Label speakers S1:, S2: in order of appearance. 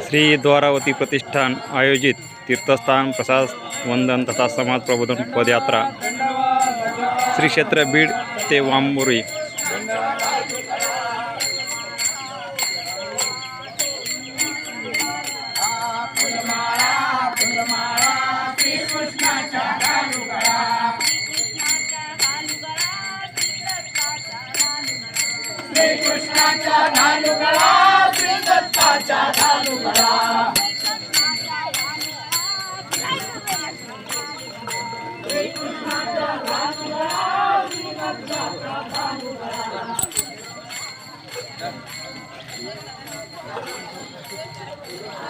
S1: श्री द्वारावती प्रतिष्ठान आयोजित तीर्थस्थान प्रसाद वंदन तथा समाज प्रबोधन पदयात्रा श्री क्षेत्र बीड ते वामोरी Come on. कृष्णाच्या धानुगळा श्री दत्ताच्या धानुगळा Thank you.